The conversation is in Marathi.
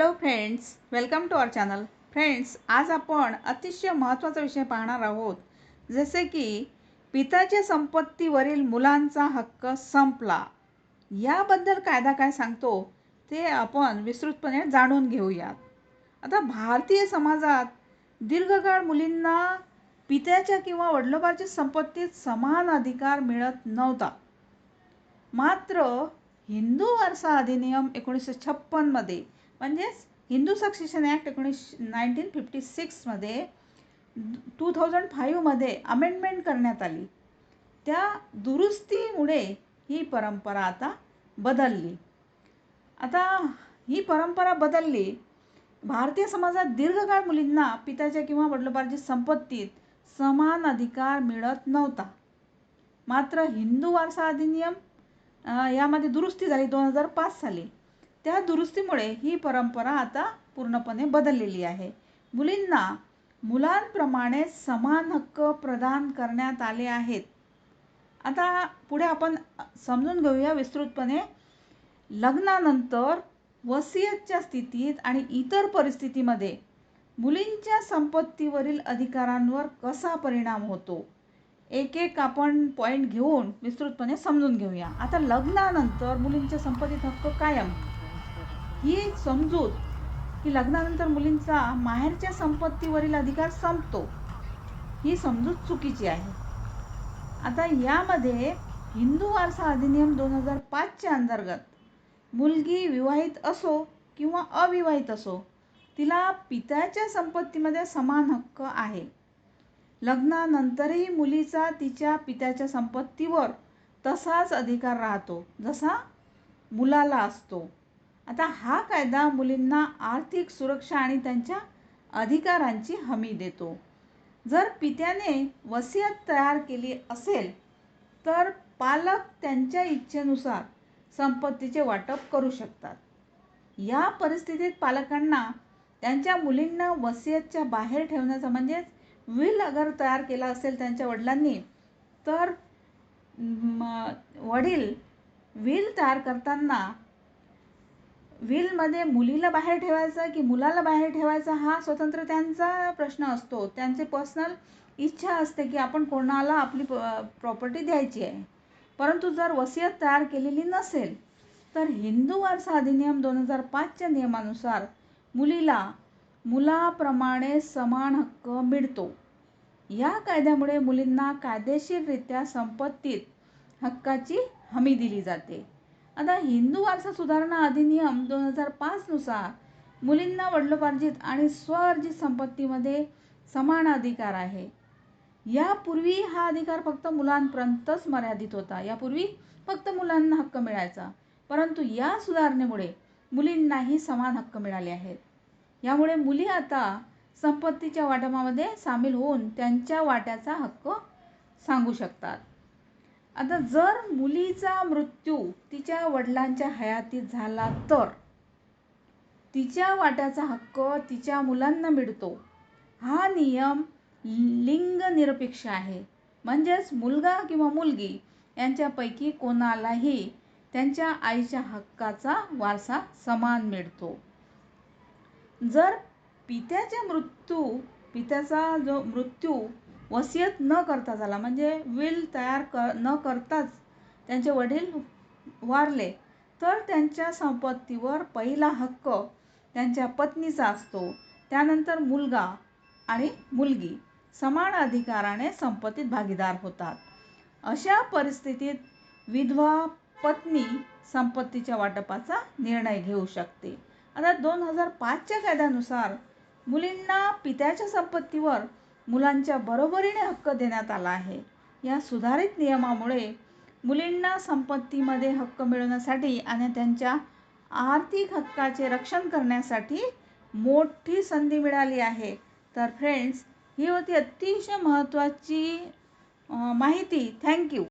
Hello friends welcome to our channel friends आज आपण अतिशय महत्त्वाचा विषय पाहणार आहोत. जसे की पिताच्या संपत्तीवरील मुलांचा हक्क संपला. याबद्दल कायदा काय सांगतो ते आपण विस्तृतपणे जाणून घेऊयात. आता भारतीय समाजात दीर्घकाळ मुलींना पित्याच्या किंवा वडिलोबाच्या संपत्तीत समान अधिकार मिळत नव्हता. मात्र हिंदू वारसा अधिनियम एकोणीसशे छप्पनमध्ये म्हणजेच हिंदू सक्सेशन ॲक्ट एकोणीस नाईन्टीन फिफ्टी सिक्समध्ये टू थाउजंड फाईव्हमध्ये अमेंडमेंट करण्यात आली. त्या दुरुस्तीमुळे ही परंपरा आता बदलली. आता ही परंपरा बदलली भारतीय समाजात दीर्घकाळ मुलींना पित्याच्या किंवा वडिलोपारच्या संपत्तीत समान अधिकार मिळत नव्हता. मात्र हिंदू वारसा अधिनियम यामध्ये दुरुस्ती झाली दोन हजार पाच साली. त्या दुरुस्तीमुळे ही परंपरा आता पूर्णपणे बदललेली आहे. मुलींना मुलांप्रमाणे समान हक्क प्रदान करण्यात आले आहेत. आता पुढे आपण समजून घेऊया विस्तृतपणे लग्नानंतर वसियतच्या स्थितीत आणि इतर परिस्थितीमध्ये मुलींच्या संपत्तीवरील अधिकारांवर कसा परिणाम होतो? एक एक आपण पॉईंट घेऊन विस्तृतपणे समजून घेऊया. आता लग्नानंतर मुलींच्या संपत्तीत हक्क कायम? ही समजूत की लग्नानंतर मुलींचा माहेरच्या संपत्तीवरील अधिकार संपतो. ही समजूत चुकीची आहे. आता यामध्ये हिंदू वारसा अधिनियम दोन हजार पाचच्या अंतर्गत मुलगी विवाहित असो किंवा अविवाहित असो तिला पित्याच्या संपत्तीमध्ये समान हक्क आहे. लग्नानंतरही मुलीचा तिच्या पित्याच्या संपत्तीवर तसाच अधिकार राहतो जसा मुलाला असतो. आता हा कायदा मुलींना आर्थिक सुरक्षा आणि त्यांच्या अधिकारांची हमी देतो. जर पित्याने वसियत तयार केली असेल तर पालक त्यांच्या इच्छेनुसार संपत्तीचे वाटप करू शकतात. या परिस्थितीत पालकांना त्यांच्या मुलींना वसियतच्या बाहेर ठेवण्याचा म्हणजेच विल अगर तयार केला असेल त्यांच्या वडिलांनी तर वडील विल तयार करताना विलमध्ये मुलीला बाहेर ठेवायचं की मुलाला बाहेर ठेवायचा हा स्वतंत्र त्यांचा प्रश्न असतो. त्यांचे पर्सनल इच्छा असते की आपण कोणाला आपली प्रॉपर्टी द्यायची आहे. परंतु जर वसियत तयार केलेली नसेल तर हिंदू वारसा अधिनियम दोन हजार पाचच्या नियमानुसार मुलीला मुलाप्रमाणे समान हक्क मिळतो. या कायद्यामुळे मुलींना कायदेशीररित्या संपत्तीत हक्काची हमी दिली जाते. आता हिंदू वारसा सुधारणा अधिनियम दोन हजार पाचनुसार मुलींना वडिलोपार्जित आणि स्वअर्जित संपत्तीमध्ये समान अधिकार आहे. यापूर्वी हा अधिकार फक्त मुलांपर्यंतच मर्यादित होता. यापूर्वी फक्त मुलांना हक्क मिळायचा. परंतु या सुधारणेमुळे मुलींनाही समान हक्क मिळाले आहेत. यामुळे मुली आता संपत्तीच्या वाटमामध्ये सामील होऊन त्यांच्या वाट्याचा हक्क सांगू शकतात. आता जर मुलीचा मृत्यू तिच्या वडिलांच्या हयातीत झाला तर तिच्या वाट्याचा हक्क तिच्या मुलांना मिळतो. हा नियम लिंगनिरपेक्ष आहे. म्हणजेच मुलगा किंवा मुलगी यांच्यापैकी कोणालाही त्यांच्या आईच्या हक्काचा वारसा समान मिळतो. जर पित्याच्या मृत्यू पित्याचा जो मृत्यू वसियत न करता झाला. म्हणजे विल तयार क न करताच त्यांचे वडील वारले. तर त्यांच्या संपत्तीवर पहिला हक्क त्यांच्या पत्नीचा असतो. त्यानंतर मुलगा आणि मुलगी समान अधिकाराने संपत्तीत भागीदार होतात. अशा परिस्थितीत विधवा पत्नी संपत्तीच्या वाटपाचा निर्णय घेऊ शकते. आता दोन हजार पाचच्या कायद्यानुसार मुलींना पित्याच्या संपत्तीवर मुलांच्या बरोबरीने हक्क देण्यात आला आहे. या सुधारित नियमामुळे मुलींना संपत्तीमध्ये हक्क मिळवण्यासाठी आणि त्यांच्या आर्थिक हक्काचे रक्षण करण्यासाठी मोठी संधी मिळाली आहे. तर फ्रेंड्स ही होती अतिशय महत्त्वाची माहिती. थँक्यू